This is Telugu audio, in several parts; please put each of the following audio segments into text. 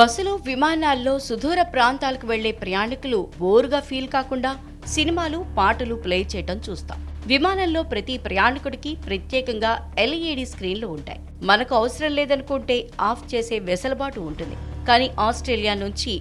బస్సులు విమానాల్లో సుదూర ప్రాంతాలకు వెళ్ళే ప్రయాణికులు బోరుగా ఫీల్ కాకుండా సినిమాలు పాటలు ప్లే చేయటం చూస్తాం. విమానంలో ప్రతి ప్రయాణికుడికి ప్రత్యేకంగా ఎల్ఈడి స్క్రీన్లు ఉంటాయి. మనకు అవసరం లేదనుకుంటే ఆఫ్ చేసే వెసలుబాటు ఉంటుంది. కానీ ఆస్ట్రేలియా నుంచి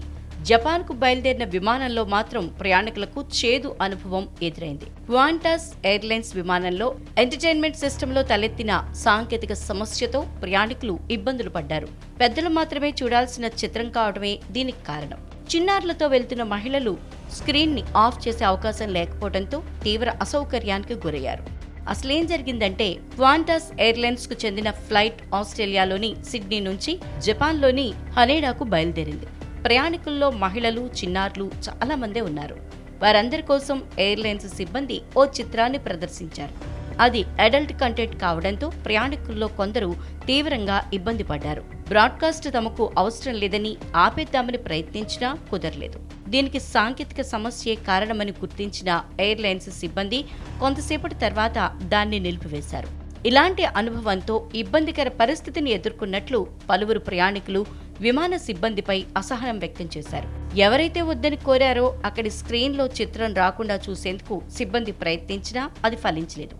జపాన్కు బయలుదేరిన విమానంలో మాత్రం ప్రయాణికులకు చేదు అనుభవం ఎదురైంది. క్వాంటాస్ ఎయిర్లైన్స్ విమానంలో ఎంటర్టైన్మెంట్ సిస్టంలో తలెత్తిన సాంకేతిక సమస్యతో ప్రయాణికులు ఇబ్బందులు పడ్డారు. పెద్దలు మాత్రమే చూడాల్సిన చిత్రం కావడమే దీనికి కారణం. చిన్నారులతో వెళ్తున్న మహిళలు స్క్రీన్ని ఆఫ్ చేసే అవకాశం లేకపోవడంతో తీవ్ర అసౌకర్యానికి గురయ్యారు. అసలేం జరిగిందంటే క్వాంటాస్ ఎయిర్లైన్స్కు చెందిన ఫ్లైట్ ఆస్ట్రేలియాలోని సిడ్నీ నుంచి జపాన్లోని హనేడాకు బయలుదేరింది. ప్రయాణికుల్లో మహిళలు చిన్నారులు చాలామందే ఉన్నారు. వారందరి కోసం ఎయిర్లైన్స్ సిబ్బంది ఓ చిత్రాన్ని ప్రదర్శించారు. అది అడల్ట్ కంటెంట్ కావడంతో ప్రయాణికుల్లో కొందరు తీవ్రంగా ఇబ్బంది పడ్డారు. బ్రాడ్కాస్ట్ తమకు అవసరం లేదని ఆపేద్దామని ప్రయత్నించినా కుదరలేదు. దీనికి సాంకేతిక సమస్యే కారణమని గుర్తించిన ఎయిర్లైన్స్ సిబ్బంది కొంతసేపటి తర్వాత దాన్ని నిలిపివేశారు. ఇలాంటి అనుభవంతో ఇబ్బందికర పరిస్థితిని ఎదుర్కొన్నట్లు పలువురు ప్రయాణికులు విమాన సిబ్బందిపై అసహనం వ్యక్తం చేశారు. ఎవరైతే వద్దని కోరారో అక్కడి స్క్రీన్లో చిత్రం రాకుండా చూసేందుకు సిబ్బంది ప్రయత్నించినా అది ఫలించలేదు.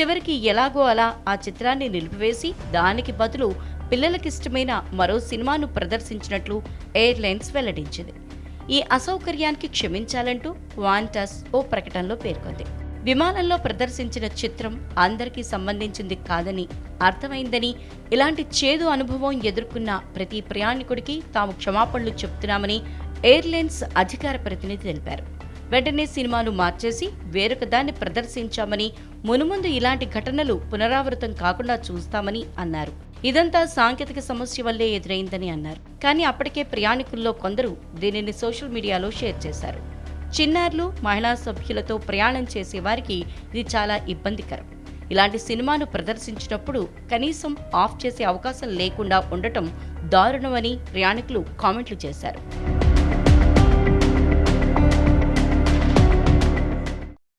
చివరికి ఎలాగో అలా ఆ చిత్రాన్ని నిలిపివేసి దానికి బదులు పిల్లలకిష్టమైన మరో సినిమాను ప్రదర్శించినట్లు ఎయిర్లైన్స్ వెల్లడించింది. ఈ అసౌకర్యానికి క్షమించాలంటూ వాంటస్ ఓ ప్రకటనలో పేర్కొంది. విమానంలో ప్రదర్శించిన చిత్రం అందరికీ సంబంధించింది కాదని అర్థమైందని ఇలాంటి చేదు అనుభవం ఎదుర్కొన్న ప్రతి ప్రయాణికుడికి తాము క్షమాపణలు చెప్తున్నామని ఎయిర్లైన్స్ అధికార ప్రతినిధి తెలిపారు. వెంటనే సినిమాను మార్చేసి వేరొక దాన్ని ప్రదర్శించామని మునుముందు ఇలాంటి ఘటనలు పునరావృతం కాకుండా చూస్తామని అన్నారు. ఇదంతా సాంకేతిక సమస్య వల్లే ఎదురైందని అన్నారు. కానీ అప్పటికే ప్రయాణికుల్లో కొందరు దీనిని సోషల్ మీడియాలో షేర్ చేశారు. చిన్నారులు మహిళా సభ్యులతో ప్రయాణం చేసేవారికి ఇది చాలా ఇబ్బందికరం. ఇలాంటి సినిమాను ప్రదర్శించినప్పుడు కనీసం ఆఫ్ చేసే అవకాశం లేకుండా ఉండటం దారుణమని ప్రయాణికులు కామెంట్లు చేశారు.